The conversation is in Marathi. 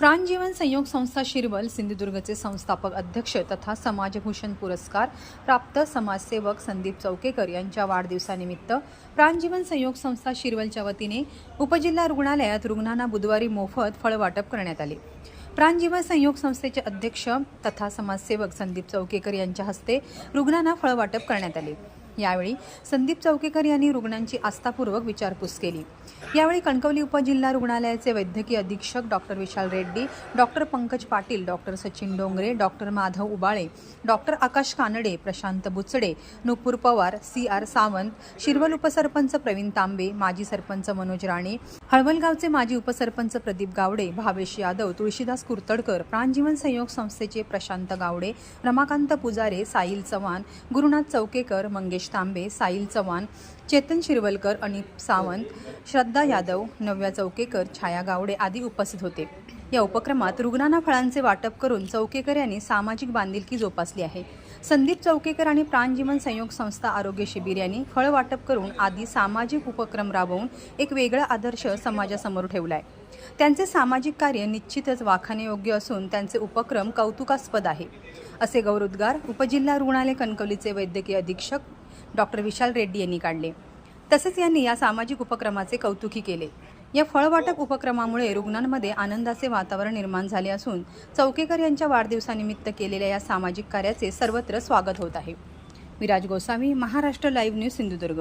प्राणजीवन संयोग संस्था शिरवल सिंधुदुर्गचे संस्थापक अध्यक्ष तथा समाजभूषण पुरस्कार प्राप्त समाजसेवक संदीप चौकेकर यांच्या वाढदिवसानिमित्त प्राणजीवन संयोग संस्था शिरवलच्या वतीने उपजिल्हा रुग्णालयात रुग्णांना बुधवारी मोफत फळवाटप करण्यात आले. प्राणजीवन संयोग संस्थेचे अध्यक्ष तथा समाजसेवक संदीप चौकेकर यांच्या हस्ते रुग्णांना फळवाटप करण्यात आले. यावेळी संदीप चौकेकर यांनी रुग्णांची आस्थापूर्वक विचारपूस केली. यावेळी कणकवली उपजिल्हा रुग्णालयाचे वैद्यकीय अधीक्षक doctor Vishal Reddy doctor Pankaj Patil doctor Sachin Dongre doctor Madhav Ubale doctor Akash Kanade Prashant Buchade Nupur Pawar C. R. Sawant Shirwal उपसरपंच प्रवीण तांबे माजी सरपंच मनोज राणे हळवलगावचे माजी उपसरपंच प्रदीप गावडे भावेश यादव तुळशीदास कुर्तडकर प्राणजीवन संयोग संस्थेचे प्रशांत गावडे रमाकांत पुजारे साहिल चव्हाण गुरुनाथ चौकेकर मंगेश तांबे साईल चव्हाण चेतन शिरवलकर अनिप सावंत श्रद्धा यादव नव्या चौकेकर छाया गावडे आदी उपस्थित होते. या उपक्रमात रुग्णांना फळांचे वाटप करून चौकेकर यांनी सामाजिक बांधिलकी जोपासली आहे. संदीप चौकेकर आणि प्राणजीवन संयोग संस्था आरोग्य शिबिर यांनी फळ वाटप करून आदी सामाजिक उपक्रम राबवून एक वेगळा आदर्श समाजासमोर ठेवला आहे त्यांचे सामाजिक कार्य निश्चितच वाखाणेयोग्य असून त्यांचे उपक्रम कौतुकास्पद आहे. असे गौरवोद्गार उपजिल्हा रुग्णालय कणकवलीचे वैद्यकीय अधीक्षक डॉक्टर विशाल रेड्डी यांनी काढले. तसेच यांनी या सामाजिक उपक्रमाचे कौतुकी केले. या फळवाटप उपक्रमामुळे रुग्णांमध्ये आनंदाचे वातावरण निर्माण झाले असून चौकेकर यांच्या वाढदिवसानिमित्त केलेल्या या सामाजिक कार्याचे सर्वत्र स्वागत होत आहे. Viraj Gosavi Maharashtra live news Sindhudurg.